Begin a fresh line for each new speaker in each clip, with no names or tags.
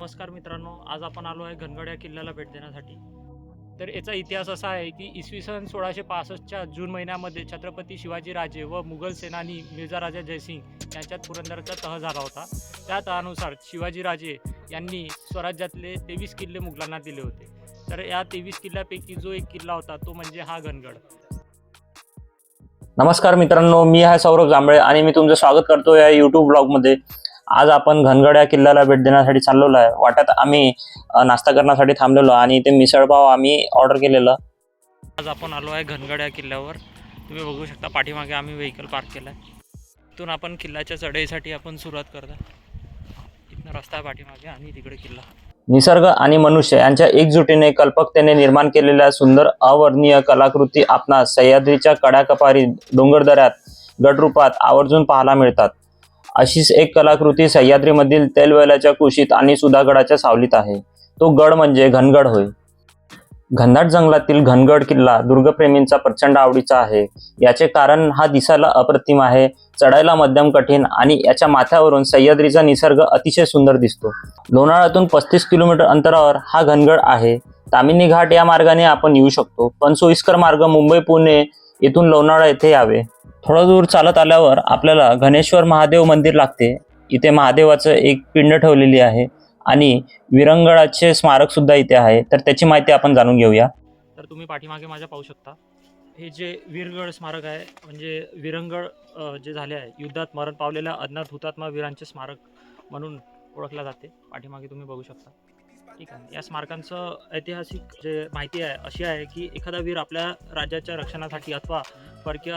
नमस्कार मित्रांनो आज आपण आलो आहे घनगड या किल्ल्याला भेट देण्यासाठी. तर याचा इतिहास असा आहे की इसवी सन सोळाशे पासष्टच्या जून महिन्यामध्ये छत्रपती शिवाजी राजे व मुघल सेनानी मिर्झा राजा जयसिंग यांच्यात पुरंदरचा तह झाला होता. त्या तहानुसार शिवाजी राजे यांनी स्वराज्यातले तेवीस किल्ले मुघलांना दिले होते. तर या तेवीस किल्ल्यापैकी जो एक किल्ला होता तो म्हणजे हा घनगड
नमस्कार मित्रांनो मी आहे सौरभ जांभळे आणि मी तुमचं स्वागत करतो या युट्यूब ब्लॉगमध्ये आज आपण घनगड या किल्ल्याला भेट देण्यासाठी चाललेलो आहे. वाट्यात आम्ही नाश्ता करण्यासाठी थांबलेलो आणि ते मिसळपाव आम्ही ऑर्डर केलेलं.
आज आपण आलो आहे घनगड या किल्ल्यावर. तुम्ही बघू शकता पाठीमागे आम्ही व्हेकल पार्क केला आहे इथून आपण किल्ल्याच्या चढाईसाठी आपण सुरुवात करता इथनं रस्ता आहे पाठीमागे आणि तिकडे किल्ला.
निसर्ग आणि मनुष्य यांच्या एकजुटीने कल्पकतेने निर्माण केलेल्या सुंदर अवर्णीय कलाकृती आपणास सह्याद्रीच्या कड्याकपारी डोंगरदऱ्यात गटरूपात आवर्जून पाहायला मिळतात. अशीच एक कलाकृती सह्याद्रीमधील तेलवेलाच्या कुशीत आणि सुधागडाच्या सावलीत आहे. तो गड म्हणजे घनगड होय. घनदाट जंगलातील घनगड किल्ला दुर्गप्रेमींचा प्रचंड आवडीचा आहे. याचे कारण हा दिसायला अप्रतिम आहे चढायला मध्यम कठीण आणि याच्या माथ्यावरून सह्याद्रीचा निसर्ग अतिशय सुंदर दिसतो. लोणाळ्यातून पस्तीस किलोमीटर अंतरावर हा घनगड आहे. तामिनी घाट या मार्गाने आपण येऊ शकतो पण सोयीस्कर मार्ग मुंबई पुणे येथून लोणाळा येथे यावे. थोडं दूर चालत आल्यावर आपल्याला घनेश्वर महादेव मंदिर लागते. इथे महादेवाचं एक पिंड ठेवलेली आहे आणि विरंगळाचे स्मारक सुद्धा इथे आहे. तर त्याची माहिती आपण जाणून घेऊया.
तर तुम्ही पाठीमागे माझ्या पाहू शकता. हे जे वीरगड स्मारक आहे म्हणजे विरंगळ जे झाले आहे युद्धात मरण पावलेल्या अज्ञात हुतात्मा वीरांचे स्मारक म्हणून ओळखले जाते. पाठीमागे तुम्ही बघू शकता. ठीक आहे. या स्मारकांचं ऐतिहासिक जे माहिती आहे अशी आहे की एखादा वीर आपल्या राज्याच्या रक्षणासाठी अथवा परकीय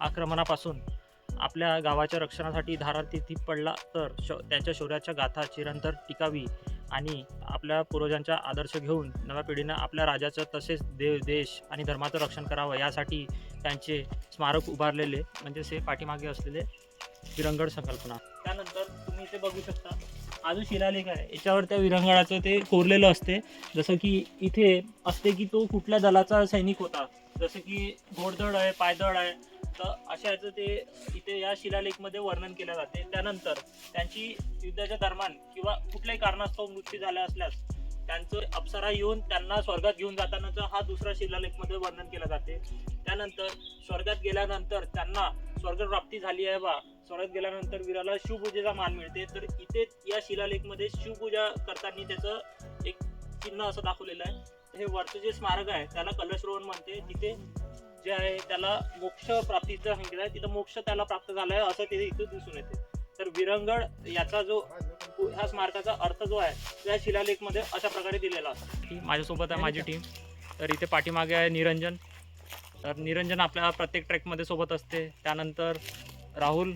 आक्रमणापासून आपल्या गावाच्या रक्षणासाठी धारातीर्थी पडला तर श त्याच्या शौर्याच्या गाथा चिरंतर टिकावी आणि आपल्या पूर्वजांचा आदर्श घेऊन नव्या पिढीनं आपल्या राजाचं तसेच देव देश आणि धर्माचं रक्षण करावं यासाठी त्यांचे स्मारक उभारलेले म्हणजेच हे पाठीमागे असलेले विरंगड संकल्पना. त्यानंतर तुम्ही इथे बघू शकता हा जो शिलालेख आहे. याच्यावर त्या विरंगडाचं ते कोरलेलं असते. जसं की इथे असते की तो कुठल्या दलाचा सैनिक होता. जसं की घोडदळ आहे पायदळ आहे तर अशा याचं ते इथे या शिलालेखमध्ये वर्णन केलं जाते. त्यानंतर त्यांची युद्धाच्या दरम्यान किंवा कुठल्याही कारणास्तव मृत्यू झाला असल्यास त्यांचं अप्सरा येऊन त्यांना स्वर्गात घेऊन जातानाचा हा दुसरा शिलालेखमध्ये वर्णन केला जाते. त्यानंतर स्वर्गात गेल्यानंतर त्यांना स्वर्गप्राप्ती झाली आहे बा. स्वर्गात गेल्यानंतर वीराला शिवपूजेचा मान मिळते. तर इथे या शिलालेखमध्ये शिवपूजा करताना त्याचं एक चिन्ह असं दाखवलेलं आहे. हे वरचं जे स्मारक आहे त्याला कलशरोहण म्हणते. तिथे जे आहे त्याला मोक्ष प्राप्तीचं सांगितलं आहे. तिथं मोक्ष त्याला प्राप्त झाला आहे असं तिथे इथं दिसून येते. तर विरंगड याचा जो ह्या स्मारकाचा अर्थ जो आहे तो या शिलालेखमध्ये अशा प्रकारे दिलेला असतो. माझ्यासोबत आहे माझी टीम तर इथे पाठीमागे आहे निरंजन. तर निरंजन आपल्या प्रत्येक ट्रेकमध्ये सोबत असते. त्यानंतर राहुल.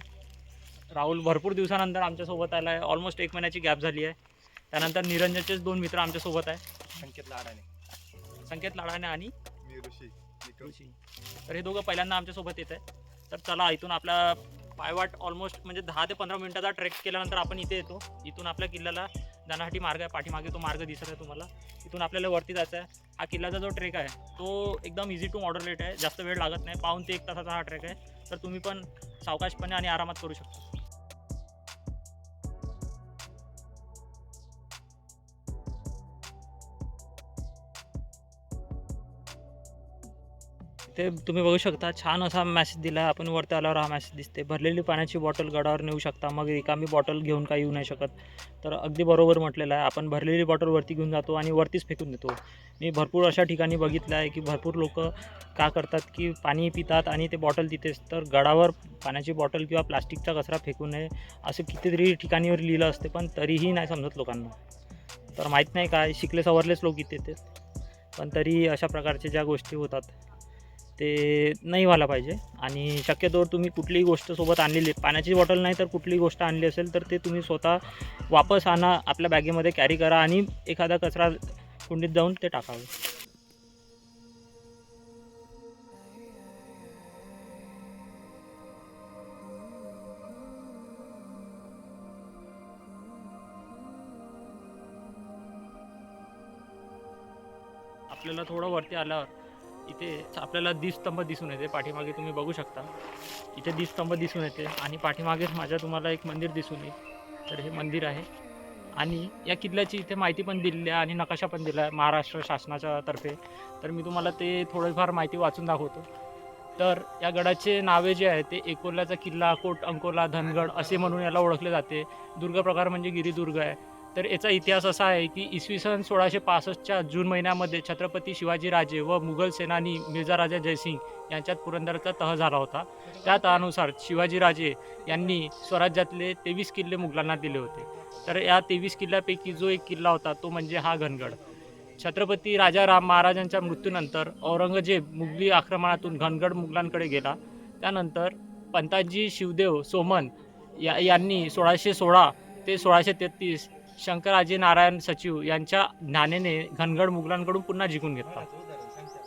राहुल भरपूर दिवसानंतर आमच्यासोबत आला आहे ऑलमोस्ट एक महिन्याची गॅप झाली आहे. त्यानंतर निरंजनचेच दोन मित्र आमच्यासोबत आहे.
संकेत लाडाने.
संकेत लाडाने आणि
मी ऋषी.
ऋषी तर हे दोघं पहिल्यांदा आमच्यासोबत येत आहे तर चला इथून आपला पायवाट ऑलमोस्ट म्हणजे दहा ते पंधरा मिनिटाचा ट्रेक केल्यानंतर आपण इथे येतो. इथून आपल्या किल्ल्याला जाण्यासाठी मार्ग आहे. पाठीमागे तो मार्ग दिसत आहे तुम्हाला. इथून आपल्याला वरती जायचं आहे. हा किल्ल्याचा जो ट्रेक आहे तो एकदम इझी टू मॉडरेट आहे. जास्त वेळ लागत नाही. पाऊन ते एक तासाचा हा ट्रेक आहे. तर तुम्ही पण सावकाशपणे आणि आरामात करू शकता. ते तुम्ही बघू शकता छान असा मॅसेज दिला आहे आपण वरती आल्यावर हा मॅसेज दिसते भरलेली पाण्याची बॉटल गडावर नेऊ शकता मग रिकामी बॉटल घेऊन काही येऊ नाही शकत. तर अगदी बरोबर म्हटलेलं आहे आपण भरलेली बॉटल वरती घेऊन जातो आणि वरतीच फेकून देतो. मी भरपूर अशा ठिकाणी बघितलं आहे की भरपूर लोक का करतात की पाणी पितात आणि ते बॉटल तिथेच. तर गडावर पाण्याची बॉटल किंवा प्लास्टिकचा कचरा फेकू नये असं कितीतरी ठिकाणीवर लिहिलं असते पण तरीही नाही समजत लोकांना. तर माहीत नाही काय शिकले सवरलेच लोक इथे ते पण तरी अशा प्रकारच्या ज्या गोष्टी होतात ते नाही व्हायला पाहिजे. आणि शक्यतोवर तुम्ही कुठलीही गोष्ट सोबत आणलेली पाण्याची बॉटल नाही तर कुठलीही गोष्ट आणली असेल तर ते तुम्ही स्वतः वापस आणा आपल्या बॅगेमध्ये कॅरी करा आणि एखादा कचरा कुंडीत जाऊन ते टाकावे. आपल्याला थोडं वरती आल्यावर इथे आपल्याला दिस्तंभ दिसून येते. पाठीमागे तुम्ही बघू शकता. इथे दिस्तंभ दिसून येते आणि पाठीमागेच माझ्या तुम्हाला एक मंदिर दिसून येईल. तर हे मंदिर आहे. आणि या किल्ल्याची इथे माहिती पण दिलेली आहे आणि नकाशा पण दिला आहे महाराष्ट्र शासनाच्या तर्फे. तर मी तुम्हाला ते थोडीफार माहिती वाचून दाखवतो. तर या गडाचे नावे जे आहे ते एकोल्याचा किल्ला कोट अंकोला धनगड असे म्हणून याला ओळखले जाते. दुर्ग प्रकार म्हणजे गिरिदुर्ग आहे. तर याचा इतिहास असा आहे की इसवी सन सोळाशे पासष्टच्या जून महिन्यामध्ये छत्रपती शिवाजीराजे व मुघल सेनानी मिर्झा राजा जयसिंग यांच्यात पुरंदरचा तह झाला होता. त्या तहानुसार शिवाजीराजे यांनी स्वराज्यातले तेवीस किल्ले मुघलांना दिले होते. तर या तेवीस किल्ल्यापैकी जो एक किल्ला होता तो म्हणजे हा घनगड. छत्रपती राजाराम महाराजांच्या मृत्यूनंतर औरंगजेब मुघली आक्रमणातून घनगड मुघलांकडे गेला. त्यानंतर पंताजी शिवदेव सोमन या यांनी सोळाशे सोळा ते सोळाशे तेहतीस शंकराजी नारायण सचिव यांच्या ज्ञानेने घनगड मुघलांकडून पुन्हा जिंकून घेतला.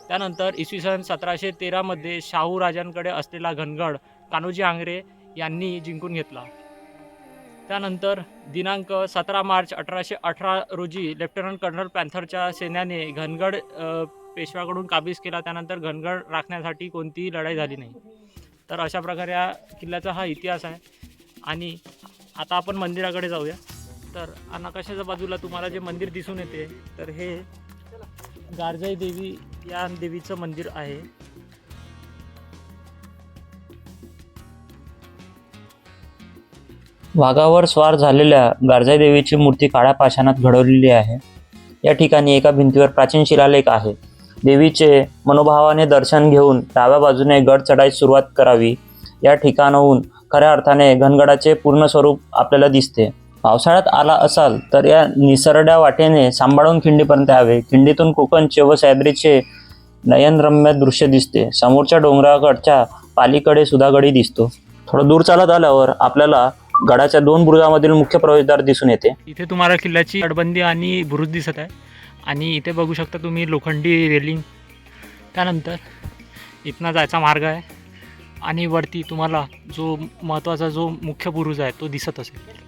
त्यानंतर इसवी सन सतराशे तेरामध्ये शाहू राजांकडे असलेला घनगड कान्होजी आंग्रे यांनी जिंकून घेतला. त्यानंतर दिनांक सतरा मार्च अठराशे अठरा रोजी लेफ्टनंट कर्नल पॅन्थरच्या सैन्याने घनगड पेशवाकडून पेशव्याकडून काबीज केला. त्यानंतर घनगड राखण्यासाठी कोणतीही लढाई झाली नाही. तर अशा प्रकारे या किल्ल्याचा हा इतिहास आहे. आणि आता आपण मंदिराकडे जाऊया. तर नकाशाच्या बाजूला तुम्हाला जे मंदिर दिसून येते तर हे गारजाई देवी या देवीचं मंदिर आहे.
वाघावर स्वार झालेल्या गारजाई देवीची मूर्ती काळ्या पाषाणात घडवलेली आहे. या ठिकाणी एका भिंतीवर प्राचीन शिलालेख आहे. देवीचे मनोभावाने दर्शन घेऊन डाव्या बाजूने गड चढायची सुरुवात करावी. या ठिकाणाहून खऱ्या अर्थाने घनगडाचे पूर्ण स्वरूप आपल्याला दिसते. पावसाळ्यात आला असाल तर या निसरड्या वाटेने सांभाळून खिंडीपर्यंत यावे. खिंडीतून कोकणचे व सह्याद्रीचे नयनरम्य दृश्य दिसते. समोरच्या डोंगराकडच्या पालीकडे सुद्धा गडी दिसतो. थोडं दूर चालत आल्यावर आपल्याला गडाच्या दोन बुरुजामधील मुख्य प्रवेशद्वार दिसून येते.
इथे तुम्हाला किल्ल्याची तटबंदी आणि बुरुज दिसत आहे. आणि इथे बघू शकता तुम्ही लोखंडी रेलिंग. त्यानंतर इथनं जायचा मार्ग आहे. आणि वरती तुम्हाला जो महत्त्वाचा जो मुख्य बुरुज आहे तो दिसत असेल.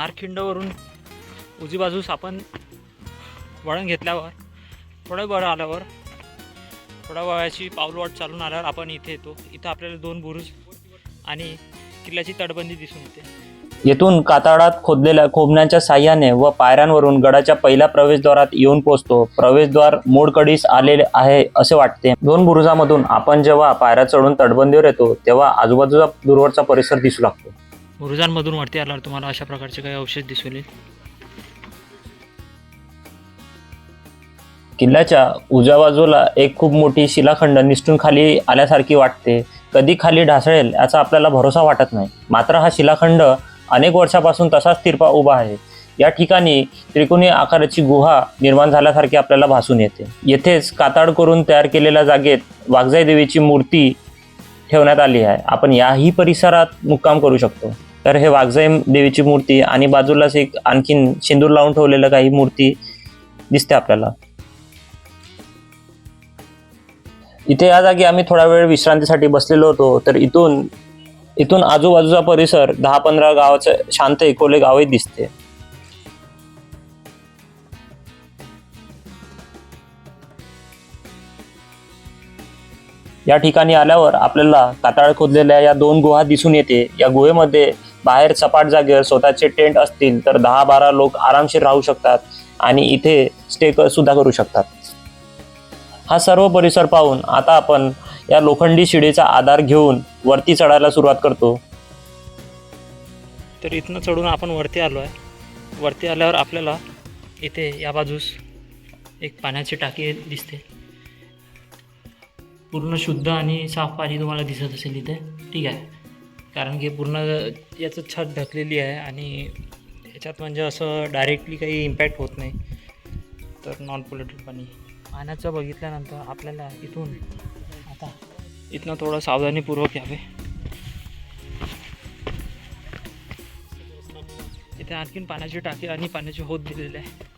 नारखिंडवरून उजवी बाजूस आपण वळण घेतल्यावर थोडं बरं आल्यावर थोड्या वयाची पावलवाट चालून आल्यावर आपण इथे येतो. इथं आपल्याला दोन बुरुज आणि किल्ल्याची तटबंदी दिसून येते.
येथून कातळात खोदलेल्या खोबण्याच्या साह्याने व पायऱ्यांवरून गडाच्या पहिल्या प्रवेशद्वारात येऊन पोहोचतो. प्रवेशद्वार मोडकडीस आलेले आहे असे वाटते. दोन बुरुजामधून आपण जेव्हा पायऱ्या चढून तटबंदीवर येतो तेव्हा आजूबाजूचा दूरवरचा परिसर दिसू लागतो.
बुरुजांमधून वरती आल्यावर तुम्हाला अशा प्रकारचे काही अवशेष दिसून येईल.
किल्ल्याच्या उजव्या बाजूला एक खूप मोठी शिलाखंड निसटून खाली आल्यासारखी वाटते. कधी खाली ढासळेल याचा आपल्याला भरोसा वाटत नाही. मात्र हा शिलाखंड अनेक वर्षापासून तसाच तिरपा उभा आहे. या ठिकाणी त्रिकोणी आकाराची गुहा निर्माण झाल्यासारखी आपल्याला भासून येते. येथेच काताड करून तयार केलेल्या जागेत वाघजाई देवीची मूर्ती ठेवण्यात आली आहे. आपण याही परिसरात मुक्काम करू शकतो. तर हे वाघजाई देवीची मूर्ती आणि बाजूलाच एक आणखीन शेंदूर लावून ठेवलेलं काही मूर्ती दिसते आपल्याला. इथे या जागी आम्ही थोडा वेळ विश्रांतीसाठी बसलेलो होतो तर इथून इथून आजूबाजूचा परिसर दहा पंधरा गावाचं शांत एकोले गावही दिसते. या ठिकाणी आल्यावर आपल्याला काताळ खोदलेल्या या दोन गुहा दिसून येते. या गुहेमध्ये बाहेर सपाट जागेवर स्वतःचे टेंट असतील तर दहा बारा लोक आरामशीर राहू शकतात आणि इथे स्टे सुद्धा करू शकतात. हा सर्व परिसर पाहून आता आपण या लोखंडी शिडीचा आधार घेऊन वरती चढायला सुरुवात करतो.
तर इथनं चढून आपण वरती आलो आहे वरती आल्यावर आपल्याला इथे या बाजूस एक पाण्याची टाकी दिसते. पूर्ण शुद्ध आणि साफ पाणी तुम्हाला दिसत असेल इथे. ठीक आहे. कारण की पूर्ण याचं छत ढकलेली आहे आणि याच्यात म्हणजे असं डायरेक्टली काही इम्पॅक्ट होत नाही. तर नॉन पोल्युटेड पाणी. पाण्याचं बघितल्यानंतर आपल्याला इथून आता इथनं थोडं सावधानीपूर्वक यावे. इथे आणखीन पाण्याची टाकी आणि पाण्याची होत दिलेली आहे.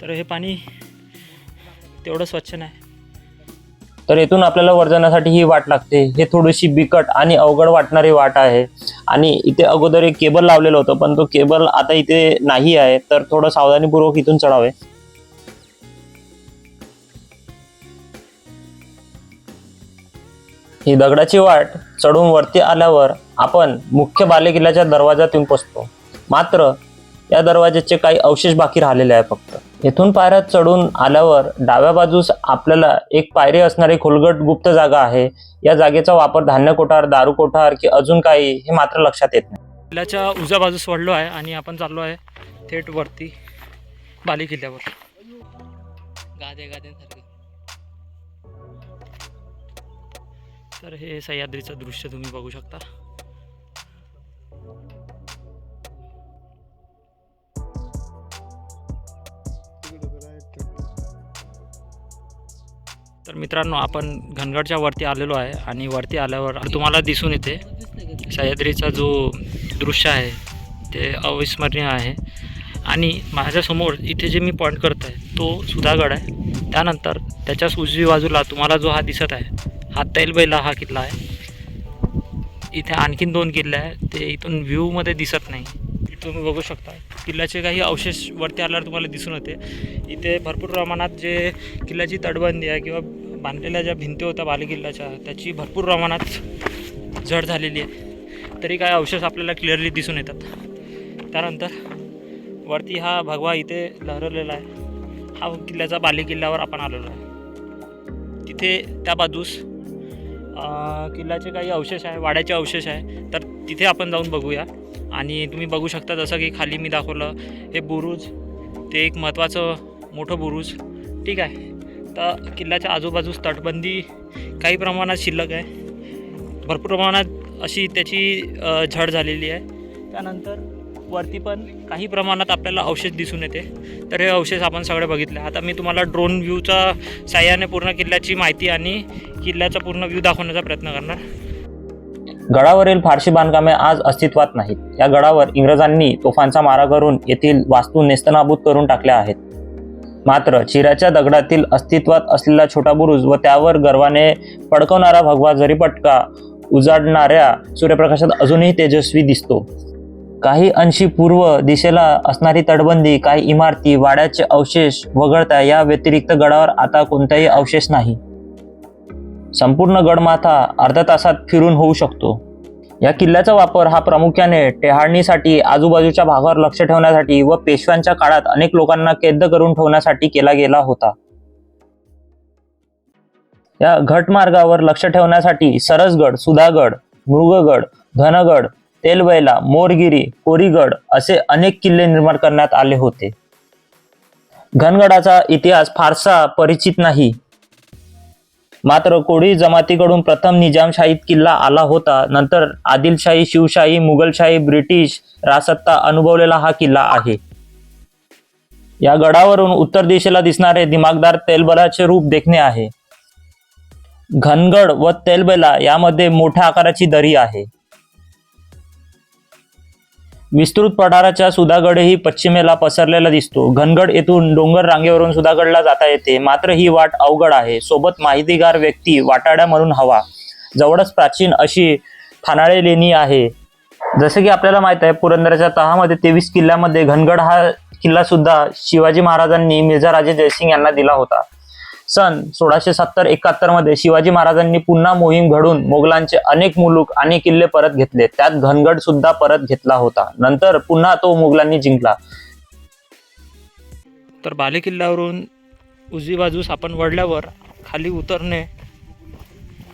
तर हे पाणी तेवढं स्वच्छ नाही.
तर इथून आपल्याला वर्जनासाठी ही वाट लागते. हे थोडीशी बिकट आणि अवघड वाटणारी वाट आहे. आणि इथे अगोदर एक केबल लावलेलं होतं पण तो केबल आता इथे नाही आहे. तर थोडं सावधानीपूर्वक इथून चढावे. ही दगडाची वाट चढून वरती आल्यावर आपण मुख्य बालेकिल्ल्याच्या दरवाजातून पोचतो. मात्र या दरवाज्याचे काही अवशेष बाकी राहिलेले आहे फक्त. येथून पायऱ्यात चढून आल्यावर डाव्या बाजूस आपल्याला एक पायरी असणारी खोलगट गुप्त जागा आहे. या जागेचा वापर धान्य कोठार दारू कोठार की अजून काही हे मात्र लक्षात येत नाही.
किल्ल्याच्या उजव्या बाजूस वडलो आहे आणि आपण चाललो आहे थेट वरती बाली किल्ल्यावर.
गादे गाद्यांसारखे
तर हे सह्याद्रीचं दृश्य तुम्ही बघू शकता. तर मित्रांनो आपण घनगडच्या वरती आलेलो आहे आणि वरती आल्यावर तुम्हाला दिसून येते सह्याद्रीचा जो दृश्य आहे ते अविस्मरणीय आहे. आणि माझ्यासमोर इथे जे मी पॉईंट करत आहे तो सुधागड आहे. त्यानंतर त्याच्याच उजवी बाजूला तुम्हाला जो हा दिसत आहे हा तैलबैला हा किल्ला आहे. इथे आणखीन दोन किल्ले आहे ते इथून व्ह्यूमध्ये दिसत नाही. तुम्ही बघू शकता. किल्ल्याचे काही अवशेष वरती आल्यावर तुम्हाला दिसून येते. इथे भरपूर प्रमाणात जे किल्ल्याची तटबंदी आहे किंवा बांधलेल्या ज्या भिंती होत्या बालेकिल्ल्याच्या त्याची भरपूर प्रमाणात जड झालेली आहे. तरी काय अवशेष आपल्याला क्लिअरली दिसून येतात. त्यानंतर वरती हा भगवा इथे लहरवलेला आहे. हा किल्ल्याचा बालेकिल्ल्यावर आपण आलेलो आहे. तिथे त्या बाजूस किल्ल्याचे काही अवशेष आहे वाड्याचे अवशेष आहे. तर तिथे आपण जाऊन बघूया. आणि तुम्ही बघू शकता जसं की खाली मी दाखवलं हे बुरुज ते एक महत्त्वाचं मोठं बुरुज. ठीक आहे. तर किल्ल्याच्या आजूबाजूस तटबंदी काही प्रमाणात शिल्लक आहे. भरपूर प्रमाणात अशी त्याची झड झालेली आहे. त्यानंतर वरती पण काही प्रमाणात आपल्याला अवशेष दिसून येते. तर हे अवशेष आपण सगळे बघितले. आता मी तुम्हाला ड्रोन व्ह्यूच्या साह्याने पूर्ण किल्ल्याची माहिती आणि किल्ल्याचा पूर्ण व्ह्यू दाखवण्याचा प्रयत्न करणार.
गडावरील फारशी बांधकामे आज अस्तित्वात नाहीत. या गडावर इंग्रजांनी तोफांचा मारा करून येथील वास्तू नेस्तनाबूत करून टाकल्या आहेत. मात्र चिऱ्याच्या दगडातील अस्तित्वात असलेला छोटा बुरुज व त्यावर गर्वाने पडकवणारा भगवा जरीपटका उजाडणाऱ्या सूर्यप्रकाशात अजूनही तेजस्वी दिसतो. काही अंशी पूर्व दिशेला असणारी तटबंदी काही इमारती वाड्याचे अवशेष वगळता या व्यतिरिक्त गडावर आता कोणताही अवशेष नाही. संपूर्ण गडमाथा अर्ध्या तासात फिरून होऊ शकतो. या किल्ल्याचा वापर हा प्रामुख्याने टेहाळणीसाठी आजूबाजूच्या भागावर लक्ष ठेवण्यासाठी व पेशव्यांच्या काळात अनेक लोकांना कैद करून ठेवण्यासाठी केला गेला होता. या घटमार्गावर लक्ष ठेवण्यासाठी सरसगड सुधागड मृगगड धनगड तेलबैला मोरगिरी कोरीगड असे अनेक किल्ले निर्माण करण्यात आले होते. घनगडाचा इतिहास फारसा परिचित नाही. मात्र कोळी जमातीकडून प्रथम निजामशाहीत किल्ला आला होता. नंतर आदिलशाही शिवशाही मुघलशाही ब्रिटिश रासत्ता अनुभवलेला हा किल्ला आहे. या गडावरून उत्तर दिशेला दिसणारे दिमागदार तेलबलाचे रूप देखणे आहे. घनगड व तेलबेला यामध्ये मोठ्या आकाराची दरी आहे. विस्तृत पठाराच्या सुधागडही पश्चिमेला पसरलेला दिसतो. घनगड येथून डोंगर रांगेवरून सुधागडला जाता येते. मात्र ही वाट अवघड आहे. सोबत माहितीगार व्यक्ती वाटाड्या म्हणून हवा. जवळच प्राचीन अशी ठाणाळे लेणी आहे. जसे की आपल्याला माहीत आहे पुरंदराच्या तहामध्ये तेवीस किल्ल्यामध्ये घनगड हा किल्ला सुद्धा शिवाजी महाराजांनी मिर्झा राजे जयसिंग यांना दिला होता. सन सोळाशे सत्तर एकाहत्तरमध्ये शिवाजी महाराजांनी पुन्हा मोहीम घडून मोगलांचे अनेक मुलूक आणि किल्ले परत घेतले. त्यात घनगड सुद्धा परत घेतला होता. नंतर पुन्हा तो मुघलांनी जिंकला.
तर बाले किल्ल्यावरून उजवी बाजूस आपण वळल्यावर खाली उतरणे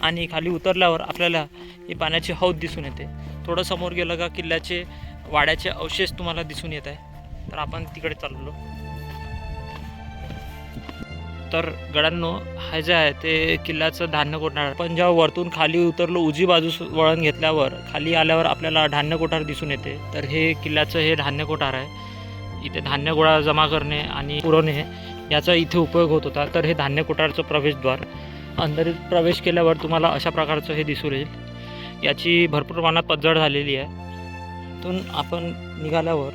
आणि खाली उतरल्यावर आपल्याला ही पाण्याची हौद दिसून येते. थोडं समोर गेलं का किल्ल्याचे वाड्याचे अवशेष तुम्हाला दिसून येत आहे. तर आपण तिकडे चाललो. तर गडांनो हा जे आहे ते किल्ल्याचं धान्य कोठार पण जेव्हा वरतून खाली उतरलो उजी बाजूस वळण घेतल्यावर खाली आल्यावर आपल्याला धान्य कोठार दिसून येते. तर हे किल्ल्याचं हे धान्य कोठार आहे. इथे धान्य गोळा जमा करणे आणि पुरवणे याचा इथे उपयोग होत होता. तर हे धान्य कोठारचं प्रवेशद्वार. अंदर प्रवेश केल्यावर तुम्हाला अशा प्रकारचं हे दिसून येईल. याची भरपूर प्रमाणात पतझड झालेली आहे. तिथून आपण निघाल्यावर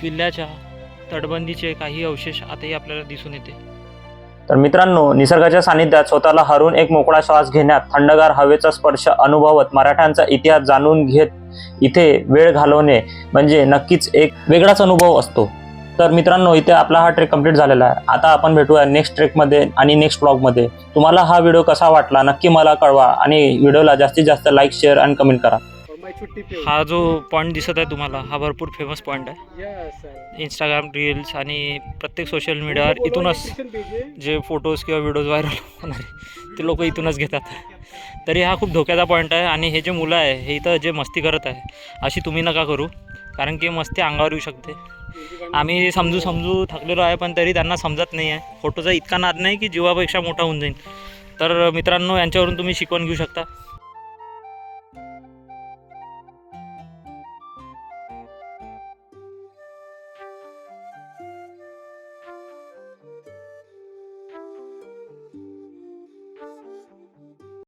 किल्ल्याच्या तटबंदीचे काही अवशेष आताही आपल्याला दिसून येते.
तर मित्रांनो निसर्गाच्या सानिध्यात स्वतःला हरून एक मोकळा श्वास घेण्यात थंडगार हवेचा स्पर्श अनुभवत मराठ्यांचा इतिहास जाणून घेत इथे वेळ घालवणे म्हणजे नक्कीच एक वेगळाच अनुभव असतो. तर मित्रांनो इथे आपला हा ट्रेक कंप्लीट झालेला आहे. आता आपण भेटूया नेक्स्ट ट्रेकमध्ये आणि नेक्स्ट ब्लॉगमध्ये तुम्हाला हा व्हिडिओ कसा वाटला नक्की मला कळवा आणि व्हिडिओला जास्तीत जास्त लाईक शेअर आणि कमेंट करा.
हा जो पॉईंट दिसत आहे तुम्हाला हा भरपूर फेमस पॉईंट आहे. इंस्टाग्राम रील्स आणि प्रत्येक सोशल मीडियावर इथूनच जे. फोटोज किंवा व्हिडिओज व्हायरल होणारे ते लोक इथूनच घेतात. तरी हा खूप धोक्याचा पॉईंट आहे आणि हे जे मुलं आहे हे इथं जे मस्ती करत आहे अशी तुम्ही नका करू. कारण की मस्ती अंगावर येऊ शकते. आम्ही समजू समजू थकलेलो आहे पण तरी त्यांना समजत नाही आहे फोटोचा इतका नाद नाही की जीवापेक्षा मोठा होऊन जाईल तर मित्रांनो यांच्यावरून तुम्ही शिकवण घेऊ शकता.